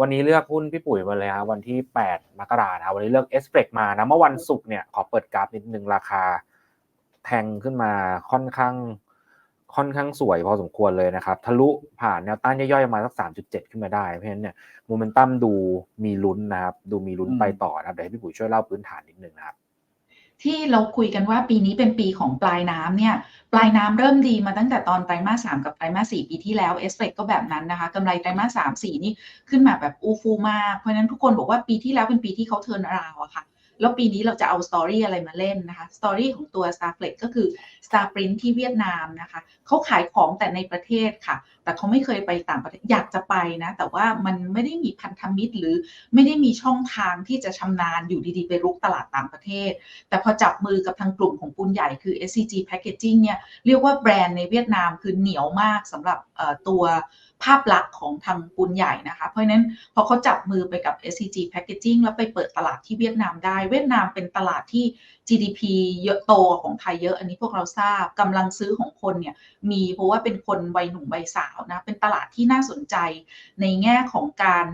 วันนี้เลือกหุ้นพี่ปุ๋ยมาเลยครับวันที่ 8 มกราคมวันนี้เลือกเอสเปกมานะเมื่อวันศุกร์เนี่ยขอเปิดกราฟนิดนึงราคา แทงขึ้นมาค่อนข้างค่อนข้างสวยพอสมควรเลยนะครับ ทะลุผ่านแนวต้านย่อยๆมาสัก 3.7 ขึ้นมาได้ เพราะฉะนั้นเนี่ยโมเมนตัมดูมีลุ้นนะครับ ดูมีลุ้นไปต่อนะครับเดี๋ยวให้พี่ปุ๋ยช่วยเล่าพื้นฐานนิดนึงนะครับ ที่เราคุยกันว่าปีนี้เป็นปีของปลายน้ำเนี่ยปลายน้ำเริ่มดีมาตั้งแต่ตอนไตรมาสสามกับไตรมาสสี่ปีที่แล้วเอสเปกก็แบบนั้นนะคะกำไรไตรมาสสามสี่นี่ขึ้นมาแบบอูฟูมากเพราะฉะนั้นทุกคนบอกว่าปีที่แล้วเป็นปีที่เขาเทินราวอะค่ะ แล้วปีนี้เราจะเอาสตอรี่อะไรมาเล่นนะคะสตอรี่ของตัว Starflex ก็คือ Starprint ที่เวียดนามนะคะเขาขายของแต่ในประเทศค่ะ แต่เขาไม่เคยไปต่างประเทศอยากจะไปนะ แต่ว่ามันไม่ได้มีพันธมิตรหรือไม่ได้มีช่องทางที่จะชำนาญอยู่ดีๆ ไปรุกตลาดต่างประเทศ แต่พอจับมือกับทางกลุ่มของปูนใหญ่คือ SCG Packaging เนี่ยเรียกว่าแบรนด์ในเวียดนามคือเหนียวมากสำหรับตัวภาพลักษณ์ของทางปูนใหญ่นะคะ เพราะฉะนั้นพอเขาจับมือไปกับ SCG Packaging แล้วไปเปิดตลาดที่เวียดนามได้เวียดนามเป็นตลาดที่ GDP เยอะโตของไทยเยอะ อันนี้พวกเราทราบกำลังซื้อของคนเนี่ยมีเพราะว่าเป็นคนวัยหนุ่มวัยสาวนะเป็นตลาดที่น่าสนใจในแง่ของการ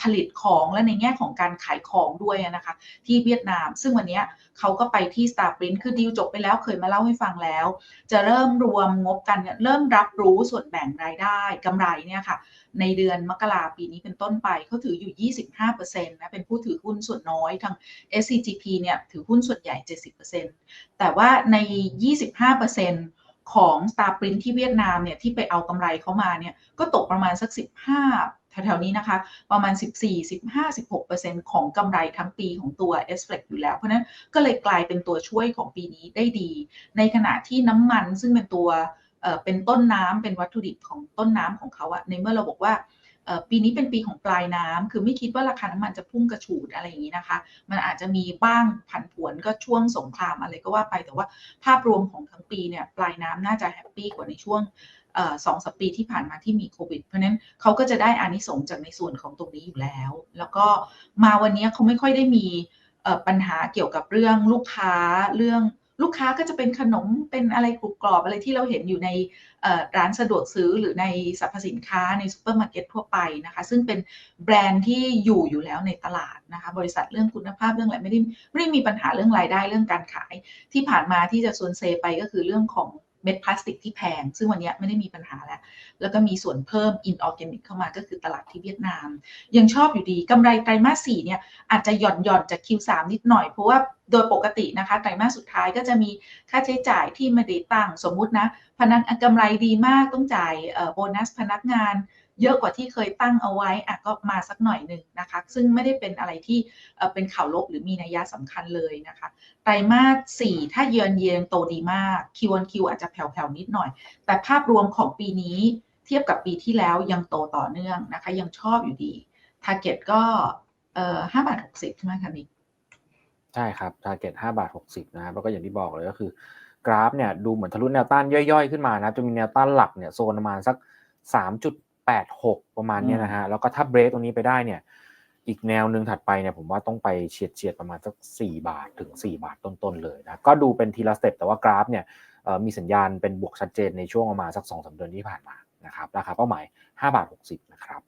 ผลิตของและในแง่ของการขายของด้วยนะคะที่เวียดนาม ซึ่งวันนี้เขาก็ไปที่ Starprint คือดีลจบไปแล้วเคยมาเล่าให้ฟังแล้ว จะเริ่มรวมงบกันเนี่ยเริ่มรับรู้ส่วนแบ่งรายได้กำไรเนี่ยค่ะในเดือนมกราปีนี้เป็นต้นไปเขาถืออยู่ 25%นะเป็นผู้ถือหุ้นส่วนน้อยทาง SCGP เนี่ยถือหุ้นส่วนใหญ่ 70%แต่ว่าใน 25%ของ Starprint ที่เวียดนามเนี่ยที่ไปเอากำไรเขามาเนี่ยก็ตกประมาณสัก 15แถวๆนี้นะคะ ประมาณ 14 15 16%ของกำไรทั้งปีของตัว s f l e x อยู่แล้ว เพราะนั้นก็เลยกลายเป็นตัวช่วยของปีนี้ได้ดี ในขณะที่น้ำมันซึ่งเป็นตัวเป็นต้นน้ำเป็นวัตถุดิบของต้นน้ำของเขาอะในเมื่อเราบอกว่า ปีนี้เป็นปีของปลายน้ำคือไม่คิดว่าราคาน้ำมันจะพุ่งกระฉูดอะไรอย่างนี้นะคะ มันอาจจะมีบ้างผันผวนก็ช่วงสงครามอะไรก็ว่าไป แต่ว่าภาพรวมของทั้งปีเนี่ยปลายน้ำน่าจะแฮปปี้กว่าในช่วงสองสปปีที่ผ่านมาที่มีโควิด เพราะนั้นเขาก็จะได้อานิสงส์จากในส่วนของตรงนี้อยู่แล้ว แล้วก็มาวันนี้เขาไม่ค่อยได้มีปัญหาเกี่ยวกับเรื่องลูกค้าเรื่อง ลูกค้าก็จะเป็นขนมเป็นอะไรกรุบกรอบอะไรที่เราเห็นอยู่ในร้านสะดวกซื้อหรือในสรรพสินค้าในซูเปอร์มาร์เก็ตทั่วไปนะคะ ซึ่งเป็นแบรนด์ที่อยู่อยู่แล้วในตลาดนะคะ บริษัทเรื่องคุณภาพเรื่องอะไรไม่ได้ไม่ได้มีปัญหาเรื่องรายได้เรื่องการขาย ที่ผ่านมาที่จะส่วนเซไปก็คือเรื่องของเม็ดพลาสติกที่แพง ซึ่งวันนี้ไม่ได้มีปัญหาแล้ว แล้วก็มีส่วนเพิ่มอินออร์แกนิกเข้ามาก็คือตลาดที่เวียดนาม ยังชอบอยู่ดีกำไรไตรมาสสี่เนี่ยอาจจะหย่อนหย่อนจาก Q3 นิดหน่อย เพราะว่า โดยปกตินะคะไตรมาสสุดท้ายก็จะมีค่าใช้จ่ายที่ไม่ได้ตั้งสมมุตินะพนักกำไรดีมากต้องจ่ายโบนัสพนักงานเยอะกว่าที่เคยตั้งเอาไว้อะก็มาสักหน่อยหนึ่งนะคะ ซึ่งไม่ได้เป็นอะไรที่เป็นข่าวลบหรือมีนัยยะสำคัญเลยนะคะ ไตรมาส 4 ถ้าเยือนเยือนโตดีมาก Q1Q อาจจะแผ่วๆนิดหน่อย แต่ภาพรวมของปีนี้เทียบกับปีที่แล้วยังโตต่อเนื่องนะคะ ยังชอบอยู่ดี Target ก็เอ่อ5บาท60ใช่ไหมคะนิก ใช่ครับ Target 5บาท 60 นะครับ แล้วก็อย่างที่บอกเลยก็คือกราฟเนี่ยดูเหมือนทะลุแนวต้านย่อยๆ ขึ้นมานะจะมีแนวต้านหลักเนี่ยโซนประมาณสัก 3 86 ประมาณนี้นะฮะ แล้วก็ถ้าเบรกตรงนี้ไปได้เนี่ย อีกแนวหนึ่งถัดไปเนี่ยผมว่าต้องไปเฉียดเฉียดประมาณสัก 4 บาทถึง 4 บาทต้นๆเลยนะ ก็ดูเป็นทีละสเต็ปแต่ว่ากราฟเนี่ยมีสัญญาณเป็นบวกชัดเจนในช่วงประมาณสัก2-3เดือนที่ผ่านมานะครับ ราคาเป้าหมาย 5 บาท 60 นะครับ